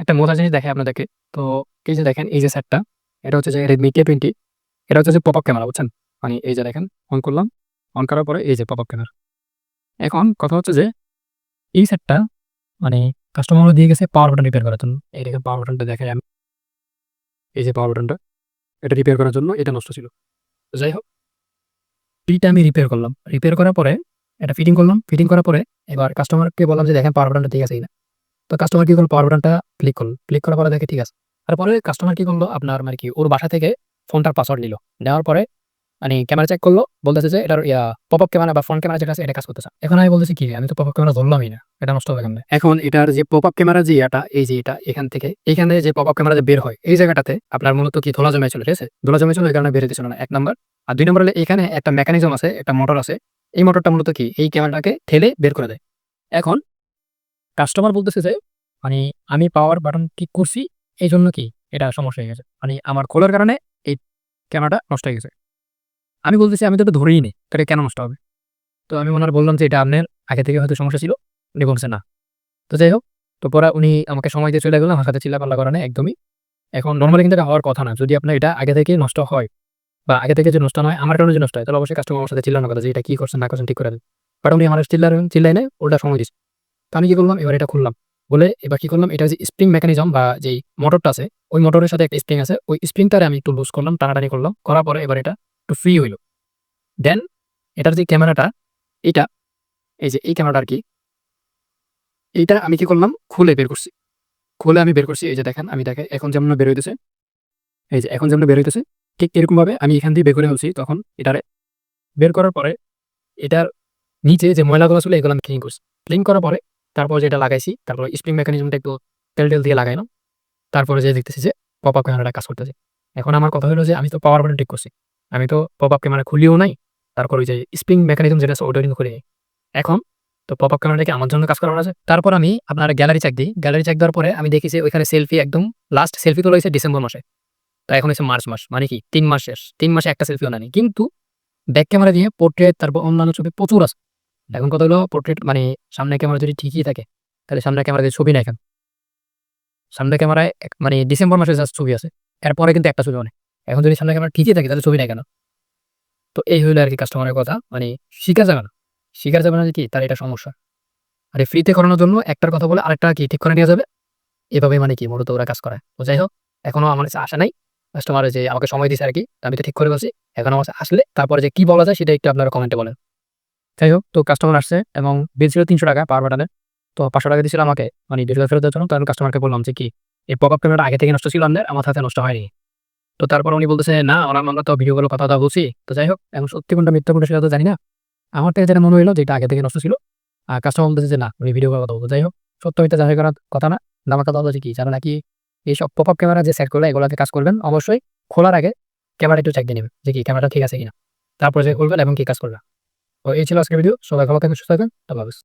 একটা মজার জিনিস দেখাই আপনাদেরকে। তো এই যে দেখেন এই যে সেটটা, এটা হচ্ছে যে Redmi K20 এটা হচ্ছে যে পপআপ ক্যামেরা বুঝছেন? মানে এই যে দেখেন অন করলাম। অন করার পরে এই যে পপআপ ক্যামেরা। এখন কথা হচ্ছে যে এই সেটটা মানে কাস্টমার দিয়ে গেছে পাওয়ার বাটন রিপেয়ার করার জন্য। এই দেখেন পাওয়ার বাটনটা দেখাই আমি। এই যে পাওয়ার বাটনটা। এটা রিপেয়ার করার জন্য এটা নষ্ট ছিল। যাই হোক এইটা আমি রিপেয়ার করলাম। রিপেয়ার করার পরে এটা ফিটিং করলাম। ফিটিং করার পরে এবার কাস্টমারকে বললাম যে দেখেন পাওয়ার বাটনটা ঠিক আছে কিনা। তো কাস্টমার কি করল পাওয়ার বাটনটা ক্লিক করল। ক্লিক করার পরে দেখে ঠিক আছে। তারপরে কাস্টমার কি করল আপনার মানে কি ওর বাসা থেকে ফোনটার পাসওয়ার্ড নিল। নেওয়ার পরে মানে ক্যামেরা চেক করল। বলতেছে যে এটার ইয়া পপআপ ক্যামেরা বা ফ্রন্ট ক্যামেরা যেটা এটা কাজ করতেছে। এখন আমি বলতেছি কি আমি তো পপআপ ক্যামেরা ধরলামই না। এটা নষ্ট হবে কেমনে? এখন এটার যে পপআপ ক্যামেরা যে ইয়াটা এই যে এটা এখান থেকে এখানে যে পপআপ ক্যামেরা যে বের হয় এই জায়গাটাতে আপনার মূলত কি ধোলা জমে ছিল ঠিক আছে? ধোলা জমে ছিল এই কারণে বের হইতেছিল না এক নম্বর আর দুই নম্বর হলে এখানে একটা মেকানিজম আছে, একটা মোটর আছে। এই মোটরটা মূলত কি এই ক্যামেরাটাকে ঠেলে বের করে দেয়। এখন কাস্টমার বলতেছে যে মানে আমি পাওয়ার বাটন ঠিক করছি এই জন্য কি এটা সমস্যা হয়ে গেছে। মানে আমার খোলার কারণে এই ক্যামেরাটা নষ্ট হয়ে গেছে। আমি বলতেছি, আমি তো এটা ধরেই নি। তো এটা কেন নষ্ট হবে? তো আমি ওনার বললাম যে, এটা আপনার আগে থেকে হয়তো সমস্যা ছিল। উনি বলছে, না। তো যাই হোক, তো পরে উনি আমাকে সময় দিয়ে চলে গেল। আমার সাথে চিল্লাপাল্লা করে নাই একদমই। এখন নরমালি কিন্তু এটা হওয়ার কথা না। যদি আপনার এটা আগে থেকেই নষ্ট হয়, বা আগে থেকে যে নষ্ট না হয় আমার কারণে যে নষ্ট হয়, তাহলে অবশ্যই কাস্টমার আমার সাথে চিল্লানোর কথা যে, এটা কি করছেন, না করছেন, ঠিক করে দেন। বাট উনি আমার চিল্লা চিল্লাই নাই উল্টা সময় দিচ্ছে তো আমি কি করলাম, এবার এটা খুললাম। বলে এবার কি করলাম এটা যে স্প্রিং মেকানিজম বা যেই মোটরটা আছে ওই মোটরের সাথে একটা স্প্রিং আছে। ওই স্প্রিংটারে আমি একটু লুজ করলাম, টানাটানি করলাম। করার পরে এবার এটা একটু ফ্রি হইল। দেন এটার যে ক্যামেরাটা এইটা এই যে এই ক্যামেরাটা আরকি এইটা আমি কি করলাম খুলে বের করছি। খুলে আমি বের করছি এই যে দেখেন আমি দেখে এখন যেমন বের হইতেছে। এই যে এখন যেমন বের হইতেছে ঠিক এরকমভাবে আমি এখান দিয়ে বের করে ফেলছি তখন এটারে বের করার পরে এটার নিচে যে ময়লাগুলো ছিল এগুলো আমি ক্লিন করছি। ক্লিন করার পরে তারপর যেটা লাগাইছি, তারপর স্প্রিং মেকানিজমটা একটু তেল-টেল দিয়ে লাগাইলাম। তারপরে যেয়ে দেখতেছি যে পপআপ ক্যামেরাটা কাজ করতেছে। এখন আমার কথা হলো যে আমি তো পাওয়ার বাটন ঠিক করছি। আমি তো পপআপ ক্যামেরা খুলিও নাই। তারপর ওই যে স্প্রিং মেকানিজম যেটা আছে ওটা কিন্তু খুলি। এখন তো পপআপ ক্যামেরাটা কি আমার জন্য কাজ করানো আছে? তারপর আমি আপনার গ্যালারি চেক দিই। গ্যালারি চেক দেওয়ার পরে আমি দেখি যে ওইখানে সেলফি একদম লাস্ট সেলফি তোলা হইছে ডিসেম্বর মাসে। তো এখন হইছে মার্চ মাস। মানে কি তিন মাস শেষ। তিন মাসে একটা সেলফিও নেয়নি। কিন্তু ব্যাক ক্যামেরা দিয়ে পোর্ট্রেট তারপর অন্যান্য ছবি প্রচুর আছে। এখন কথা হলো পোর্ট্রেট মানে সামনের ক্যামেরা যদি ঠিকই থাকে, তাহলে সামনে ক্যামেরা দিয়ে ছবি নাই কেন? সামনের ক্যামেরায় মানে ডিসেম্বর মাসে জাস্ট ছবি আছে। এরপরে কিন্তু একটা ছবি নাই। এখন যদি সামনে ক্যামেরা ঠিকই থাকে, তাহলে ছবি নাই কেন? তো এই হইল আরকি কাস্টমারের কথা। মানে শিখা যাবে না। শিখার যাবে না যে কি তার এটা সমস্যা। আর ফ্রিতে করানোর জন্য একটার কথা বলে আরেকটা কি ঠিক করে নেওয়া যাবে। এভাবে মানে কি মূলত ওরা কাজ করায়। তো যাই হোক, এখনও আমার কাছে আসে নাই। কাস্টমার যে আমাকে সময় দিয়েছে আর কি আমি তো ঠিক করে ফেলছি। এখন আমার আসলে তারপরে যে কি বলা যায় সেটা একটু আপনারা কমেন্টে বলেন। যাই হোক তো কাস্টমার আসছে এবং বিল ছিল ৳৩০০ পাওয়ার বাটনের। তো ৳৫০০ দিছিল আমাকে মানে ৳১৫০ ফেরত দেওয়ার জন্য। তো আমি কাস্টমারকে বললাম যে কি, এই পপআপ ক্যামেরাটা আগে থেকে নষ্ট ছিল আপনার আমার সাথে নষ্ট হয়নি। তো তারপর উনি বলতেছে, না ওরা আমরা তো ভিডিও কলে কথা-টথা বলছি। তো যাই হোক, এখন সত্যি কোনটা মিথ্যা কোনটা সেটা তো জানি না। আমার থেকে যেটা মনে হইল যে এটা আগে থেকে নষ্ট ছিল। আর কাস্টমার বলতেছে যে, না, উনি ভিডিও কথা বলতো। যাই হোক, সত্য মিথ্যা যাচাই করার কথা না। আমার কথা হলো কি, যারা নাকি এইসব পপআপ ক্যামেরা যে সেট করলে এগুলোতে কাজ করবেন, অবশ্যই খোলার আগে ক্যামেরা একটু চেক দিয়ে নিবেন যে কি ক্যামেরাটা ঠিক আছে কিনা। তারপরে যে খুলবেন এবং কি কাজ করবে। তো এই ছিল আজকের ভিডিও। সবাই ভালো থাকেন সুস্থ থাকবেন। আল্লাহ।